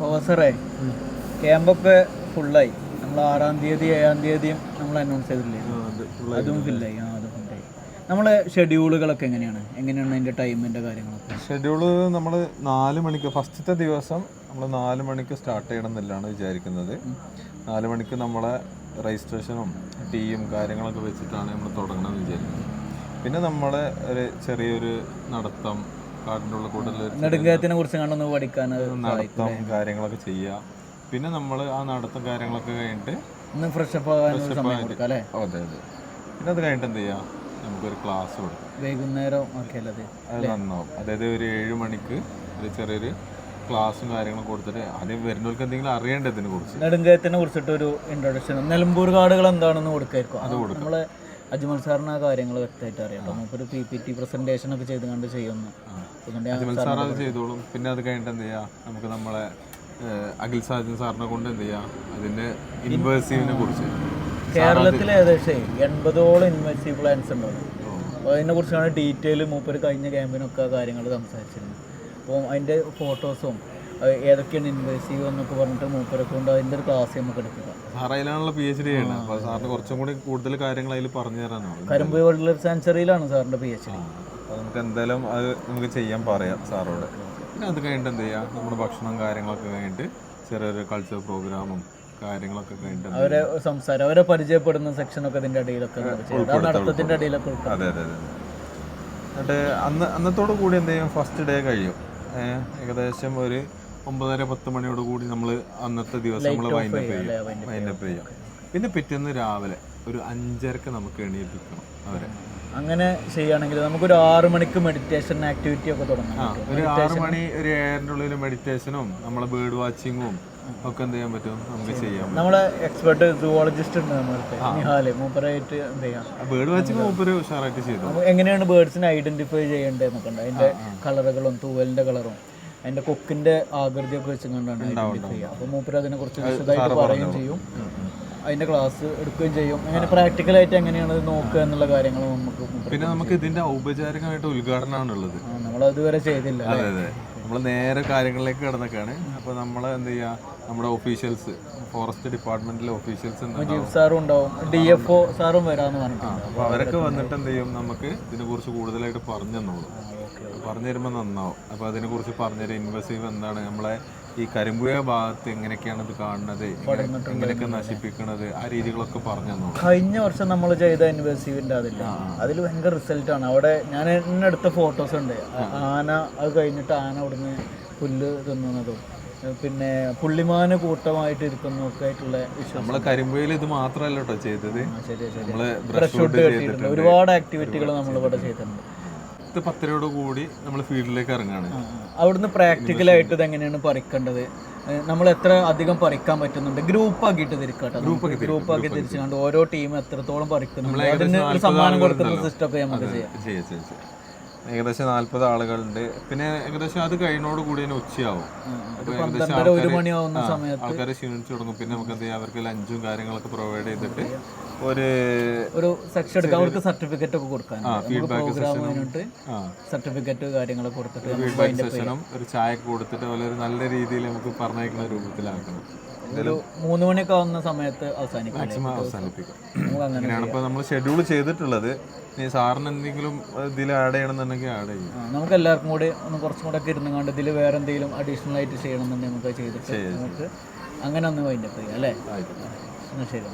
പ്രൊഫസറെ ക്യാമ്പൊക്കെ ഫുള്ളായി നമ്മൾ ആറാം തീയതി ഏഴാം തീയതിയും നമ്മൾ അനൗൺസ് ചെയ്തില്ലേ? അതും ഫില്ലായി ആ അതും ഫില്ലായി നമ്മളെ ഷെഡ്യൂളുകളൊക്കെ എങ്ങനെയാണ്? എങ്ങനെയാണ് അതിന്റെ ടൈമിന്റെ കാര്യങ്ങളൊക്കെ? ഷെഡ്യൂൾ നമ്മൾ നാല് മണിക്ക് ഫസ്റ്റത്തെ ദിവസം നമ്മൾ നാല് മണിക്ക് സ്റ്റാർട്ട് ചെയ്യണം എന്നില്ലാണ് വിചാരിക്കുന്നത്. നാല് മണിക്ക് നമ്മളെ രജിസ്ട്രേഷനും ടീയും കാര്യങ്ങളൊക്കെ വെച്ചിട്ടാണ് നമ്മൾ തുടങ്ങണമെന്ന് വിചാരിക്കുന്നത്. പിന്നെ നമ്മളെ ഒരു ചെറിയൊരു നടത്തം കാടിന്റെ ഉള്ളിൽ കൂടുതൽ നെടുങ്കയത്തിനെ കുറിച്ച് കണ്ടൊന്ന് പഠിക്കാൻ നടത്തം കാര്യങ്ങളൊക്കെ ചെയ്യുക പിന്നെ നമ്മൾ ആ നടത്തം കാര്യങ്ങളൊക്കെ കഴിഞ്ഞിട്ട് ഒന്ന് ഫ്രഷപ്പ് കൊടുക്കാം അതെ അതെ. പിന്നെ അത് കഴിഞ്ഞിട്ട് എന്ത് ചെയ്യുക നമുക്കൊരു ക്ലാസ് കൊടുക്കും. വൈകുന്നേരം അത്? നന്നാവും. അതായത് ഒരു ഏഴ് മണിക്ക് ഒരു ചെറിയൊരു ക്ലാസ്സും കാര്യങ്ങളും കൊടുത്തിട്ട് ആദ്യം വരുന്നവർക്ക് എന്തെങ്കിലും അറിയേണ്ടതിനെ കുറിച്ച്. നെടുങ്കയത്തിനെ കുറിച്ചിട്ട് ഒരു ഇൻട്രൊഡക്ഷൻ നിലമ്പൂർ കാടുകൾ എന്താണെന്ന് കൊടുക്കായിരിക്കും. അത് നമ്മളെ അജ്മൽ സാറിന് ആ കാര്യങ്ങൾ വ്യക്തമായിട്ട് അറിയാം നമുക്കൊരു പി പി ടി പ്രസന്റേഷൻ ഒക്കെ ചെയ്ത് കണ്ട് ചെയ്യുന്നു അജ്മൽ സാർ അത് ചെയ്തോളും. പിന്നെ അത് കഴിഞ്ഞിട്ട് എന്ത് ചെയ്യാം? നമുക്ക് നമ്മളെ അഖിൽ സാജൻ സാറിനെ കൊണ്ട് എന്ത് ചെയ്യാം? അതിന്റെ ഇൻവേഴ്സീവിനെ കുറിച്ച്. കേരളത്തിൽ ഏകദേശം എൺപതോളം ഇൻവേഴ്സീവ് പ്ലാൻസ് ഉണ്ടാവും. അപ്പോൾ അതിനെ കുറിച്ചാണ് ഡീറ്റെയിൽ മൂപ്പർ കഴിഞ്ഞ ക്യാമ്പിനൊക്കെ കാര്യങ്ങൾ സംസാരിച്ചിരുന്നത്. അപ്പോൾ അതിന്റെ ഫോട്ടോസും ഏതൊക്കെയാണ് ഇൻവേസീവ് എന്നൊക്കെ പറഞ്ഞിട്ട് മൂപ്പരെ കൊണ്ട് അതിന്റെ ഒരു ക്ലാസ് നമുക്ക് എടുക്കുക സാർ അതിലാണല്ലോ പി എച്ച് ഡി ചെയ്യണം അപ്പോൾ സാറിന് കുറച്ചും കൂടി കൂടുതൽ കാര്യങ്ങൾ അതിൽ പറഞ്ഞു തരാനാണ് കരുമ്പ് വേൾഡ് ലൈഫ് സാങ്ച്വറിയിലാണ് സാറിന്റെ പി എച്ച് ഡി അപ്പോൾ നമുക്ക് എന്തായാലും അത് നമുക്ക് ചെയ്യാൻ പറയാം സാറോട്. പിന്നെ അത് കഴിഞ്ഞിട്ട് എന്ത് ചെയ്യാം? നമ്മുടെ ഭക്ഷണം കാര്യങ്ങളൊക്കെ കഴിഞ്ഞിട്ട് ചെറിയൊരു കൾച്ചർ പ്രോഗ്രാമും കാര്യങ്ങളൊക്കെ കഴിഞ്ഞിട്ട് അവരെ സംസാരം അവരെ പരിചയപ്പെടുന്ന സെക്ഷനൊക്കെ ഇതിന്റെ ചെയ്യാം. നടത്തത്തിന്റെ ഇടയിലൊക്കെ ഉൾപ്പെടുത്താം. അതെ അതെ അതെ എന്നിട്ട് അന്ന് അന്നത്തോടു കൂടി എന്ത് ചെയ്യും? ഫസ്റ്റ് ഡേ കഴിയും. ഏകദേശം ഒരു ഒമ്പതര പത്ത് മണിയോട് കൂടി നമ്മൾ അന്നത്തെ ദിവസം നമ്മൾ വൈൻഡപ്പ് ചെയ്യും വൈൻഡപ്പ് ചെയ്യും. പിന്നെ പിറ്റേന്ന് രാവിലെ ഒരു അഞ്ചരക്ക് നമുക്ക് എണീപ്പിക്കണം അവരെ. അങ്ങനെ ചെയ്യുകയാണെങ്കിൽ നമുക്കൊരു ആറ് മണിക്ക് മെഡിറ്റേഷൻ ആക്ടിവിറ്റി ഒക്കെ തുടങ്ങാം. ഒരു ആറ് മണി ഒരു ഏഴിന്റെ ഉള്ളിൽ മെഡിറ്റേഷനും നമ്മളെ ബേർഡ് വാച്ചിങ്ങും ഒക്കെ എന്ത് ചെയ്യാൻ പറ്റും? നമുക്ക് ചെയ്യാം. നമ്മളെ എക്സ്പെർട്ട് സുവോളജിസ്റ്റ് ഉണ്ട് നമ്മളെ നിഹാൽ. മൂപ്പറായിട്ട് എന്ത് ചെയ്യാം? ബേർഡ് വാച്ചിങ് മൂപ്പര് ഉഷാറായിട്ട് ചെയ്തു. എങ്ങനെയാണ് ബേർഡ്സിനെ ഐഡന്റിഫൈ ചെയ്യേണ്ടതെന്നൊക്കെ ഉണ്ട്. അതിന്റെ കളറുകളും തൂവലിന്റെ കളറും അതിന്റെ കൊക്കിന്റെ ആകൃതിയൊക്കെ വെച്ച് കണ്ടാണ് ഐഡന്റിഫൈ ചെയ്യുക. അപ്പോൾ മൂപ്പര് അതിനെ കുറിച്ച് വിശദമായിട്ട് പറയുകയും ചെയ്യും. അതിന്റെ ക്ലാസ് എടുക്കുകയും ചെയ്യും. അങ്ങനെ പ്രാക്ടിക്കലായിട്ട് എങ്ങനെയാണ് നോക്കുക എന്നുള്ള കാര്യങ്ങൾ നമുക്ക് മൂപ്പര് പിന്നെ നമുക്ക് ഇതിന്റെ ഔപചാരികമായിട്ട് ഉദ്ഘാടനമാണ് ഉള്ളത് ആ, നമ്മളതുവരെ ചെയ്തില്ല അതെ അതെ. നമ്മൾ നേരെ കാര്യങ്ങളിലേക്ക് കിടന്നൊക്കെയാണ്. അപ്പോൾ നമ്മൾ എന്ത് ചെയ്യുക നമ്മുടെ ഒഫീഷ്യൽസ് ഫോറസ്റ്റ് ഡിപ്പാർട്ട്മെന്റിലെ ഒഫീഷ്യൽസ് സാറും ഉണ്ടാവും. ഡി എഫ് ഒ സാറും പറഞ്ഞിട്ടുണ്ട്. അപ്പോൾ അവരൊക്കെ വന്നിട്ട് എന്ത് ചെയ്യും? നമുക്ക് ഇതിനെക്കുറിച്ച് കൂടുതലായിട്ട് പറഞ്ഞു തന്നോളൂ പറഞ്ഞു തരുമ്പോൾ നന്നാവും. അപ്പോൾ അതിനെക്കുറിച്ച് പറഞ്ഞുതരും ഇൻവെസീവ് എന്താണ്? നമ്മളെ ഈ കരിമ്പുഴ ഭാഗത്ത് എങ്ങനെയൊക്കെയാണ് ഇത് കാണുന്നത്? എങ്ങനെ- എങ്ങനെയൊക്കെ നശിപ്പിക്കുന്നത് ആ രീതികളൊക്കെ പറഞ്ഞു തന്നോളൂ. കഴിഞ്ഞ വർഷം നമ്മൾ ചെയ്ത ഇൻവെസ്റ്റീവിന്റെ അതില്ല അതിൽ ഭയങ്കര റിസൾട്ട് ആണ്. അവിടെ ഞാൻ എന്നെ എടുത്ത ഫോട്ടോസ് ഉണ്ട് ആന അത് കഴിഞ്ഞിട്ട് ആന അവിടുന്ന് പുല്ല് തിന്നുന്നതും. പിന്നെ പുള്ളിമാന് കൂട്ടമായിട്ട് ഇരിക്കുന്നതൊക്കെ ആയിട്ടുള്ള വിശ്വാസം നമ്മളെ കരിമ്പയിൽ ഇത് മാത്രമല്ല കേട്ടോ ചെയ്തത്. ഒരുപാട് ആക്ടിവിറ്റികൾ നമ്മൾ ഇവിടെ ചെയ്തിട്ടുണ്ട്. പത്ത് പത്തരയോട് കൂടി നമ്മൾ ഫീൽഡിലേക്ക് ഇറങ്ങാണ്. അവിടുന്ന് പ്രാക്ടിക്കലായിട്ട് ഇത് എങ്ങനെയാണ് പറിക്കേണ്ടത് നമ്മൾ എത്ര അധികം പറിക്കാൻ പറ്റുന്നുണ്ട്? ഗ്രൂപ്പ് ആക്കിയിട്ട് തിരിക്കട്ടെ ഗ്രൂപ്പ് ആക്കി തിരിച്ചുകൊണ്ട് ഓരോ ടീം എത്രത്തോളം പറിക്കുന്നുണ്ട്? അതിന് സമ്മാനം കൊടുക്കുന്ന സിസ്റ്റം ഒക്കെ നമുക്ക് ചെയ്യാം. ഏകദേശം നാല്പത് ആളുകളുണ്ട്. പിന്നെ ഏകദേശം അത് കഴിഞ്ഞോട് കൂടി തന്നെ ഉച്ചയാവും. ആൾക്കാരെ ക്ഷീണിച്ചു തുടങ്ങും. പിന്നെ നമുക്ക് എന്ത് ചെയ്യാം? അവർക്ക് ലഞ്ചും കാര്യങ്ങളൊക്കെ പ്രൊവൈഡ് ചെയ്തിട്ട് ഒരു ഒരു സെക്ഷൻ എടുക്കാം. അവർക്ക് സർട്ടിഫിക്കറ്റ് ഒക്കെ കൊടുക്കാൻ ഫീഡ്ബാക്ക് സർട്ടിഫിക്കറ്റ് കാര്യങ്ങളൊക്കെ കൊടുത്തിട്ട് ഫീഡ്ബാക്ക് സെഷനും ഒരു ചായ കൊടുത്തിട്ട് വളരെ നല്ല രീതിയിൽ നമുക്ക് പറഞ്ഞേക്കുന്ന രൂപത്തിലാക്കണം. ഒരു മൂന്ന് മണിയൊക്കെ ആവുന്ന സമയത്ത് അവസാനിക്കും മാക്സിമം അവസാനിപ്പിക്കും. അങ്ങനെയാണ് ഇപ്പോൾ നമ്മൾ ഷെഡ്യൂൾ ചെയ്തിട്ടുള്ളത്. ഇനി സാറിന് എന്തെങ്കിലും ഇതിൽ ആഡ് ചെയ്യണമെന്നുണ്ടെങ്കിൽ ആഡ് ചെയ്യും. ആ, നമുക്ക് എല്ലാവർക്കും കൂടി ഒന്ന് കുറച്ചും കൂടെ ഒക്കെ ഇരുന്ന് കണ്ട് ഇതിൽ വേറെ എന്തെങ്കിലും അഡീഷണൽ ആയിട്ട് ചെയ്യണമെന്നുണ്ടെങ്കിൽ നമുക്ക് ചെയ്തിട്ട് നമുക്ക് അങ്ങനെ ഒന്ന് വൈൻഡപ്പ് ചെയ്യാം അല്ലേ? എന്നാൽ ശരി.